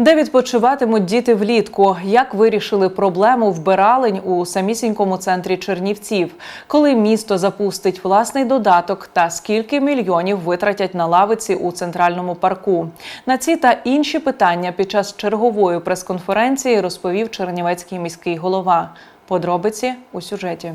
Де відпочиватимуть діти влітку? Як вирішили проблему вбиралень у самісінькому центрі Чернівців? Коли місто запустить власний додаток та скільки мільйонів витратять на лавиці у центральному парку? На ці та інші питання під час чергової прес-конференції розповів Чернівецький міський голова. Подробиці у сюжеті.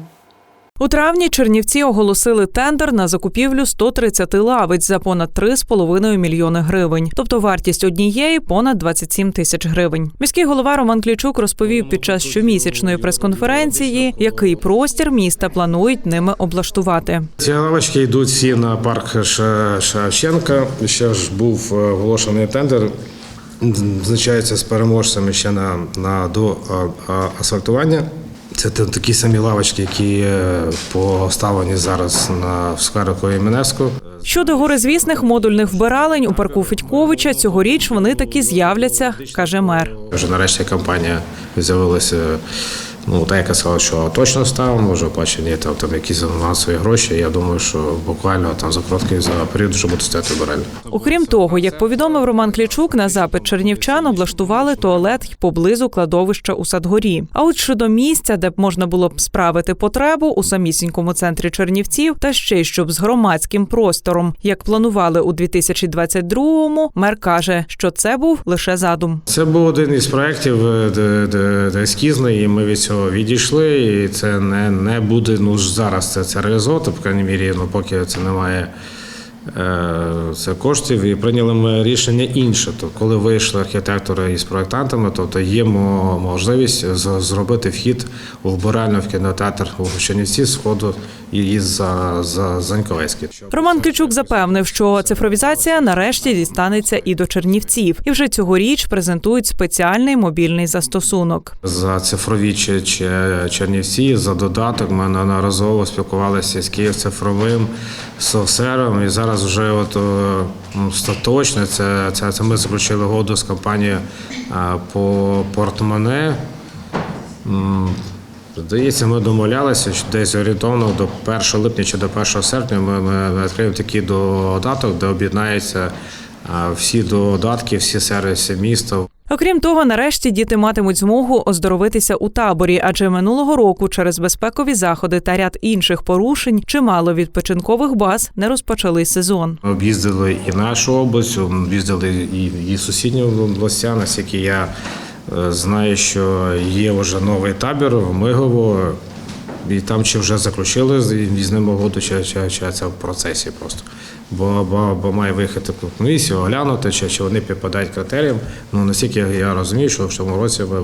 У травні Чернівці оголосили тендер на закупівлю 130 лавиць за понад 3,5 мільйони гривень. Тобто вартість однієї понад 27 тисяч гривень. Міський голова Роман Клічук розповів під час щомісячної прес-конференції, який простір міста планують ними облаштувати. Ці лавочки йдуть всі на парк Шевченка. Ще ж був е, оголошений тендер. Визначається з переможцями ще на, на до асфальтування. Це такі самі лавочки, які е, поставлені зараз на скверику Іменевську. Щодо горизвісних модульних вбиралень у парку Федьковича, цьогоріч вони таки з'являться, каже мер. Вже нарешті компанія з'явилася. Ну, та яка сказала, що точно став, може оплачені там, там якісь авансові гроші. Я думаю, що буквально там за короткий за період вже буде стояти барель. Окрім того, як повідомив Роман Клічук, на запит чернівчан облаштували туалет й поблизу кладовища у Садгорі. А от щодо місця, де б можна було б справити потребу у самісінькому центрі Чернівців, та ще й щоб з громадським простором, як планували у 2022-му, мер каже, що це був лише задум. Це був один із проєктів, е, де, де, де ескізний, і ми від цього відійшли. І це не, не буде ну зараз це, це реалізовувати, по крайній мірі, ну поки це немає. Е, Це коштів і прийняли ми рішення інше. То коли вийшли архітектори із проєктантами, тобто є можливість зробити вхід у вбиральну в кінотеатр у Чернівці з входу і за, за Заньковецький. Роман Клічук запевнив, що цифровізація нарешті дістанеться і до Чернівців, і вже цьогоріч презентують спеціальний мобільний застосунок. За цифрові чи, чи Чернівці, за додаток ми неодноразово спілкувалися з Київ цифровим софтсером. І зараз вже от, е, ну, остаточно це, це, це ми заключили угоду з компанією е, по портмоне. Здається, ми домовлялися, що десь орієнтовно до 1 липня чи до 1 серпня ми, ми, відкриємо такий додаток, де об'єднаються е, всі додатки, всі сервіси міста. Окрім того, нарешті діти матимуть змогу оздоровитися у таборі, адже минулого року через безпекові заходи та ряд інших порушень чимало відпочинкових баз не розпочали сезон. Об'їздили і нашу область, об'їздили і, і сусідні області, наскільки я е, знаю, що є вже новий табір в Мигово, і там чи вже заключили з, з ним угоду, чи, чи, чи це в процесі просто. Бо, бо, бо має виїхати комісію, оглянути, чи, чи вони підпадають критеріям. Ну наскільки я розумію, що в цьому році ми,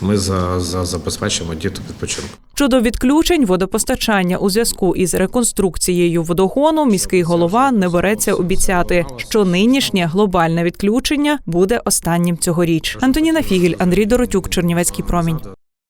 ми за, за, забезпечимо діток відпочинку. Щодо відключень водопостачання у зв'язку із реконструкцією водогону, міський голова не береться обіцяти, що нинішнє глобальне відключення буде останнім цьогоріч. Антоніна Фігель, Андрій Доротюк, Чернівецький промінь.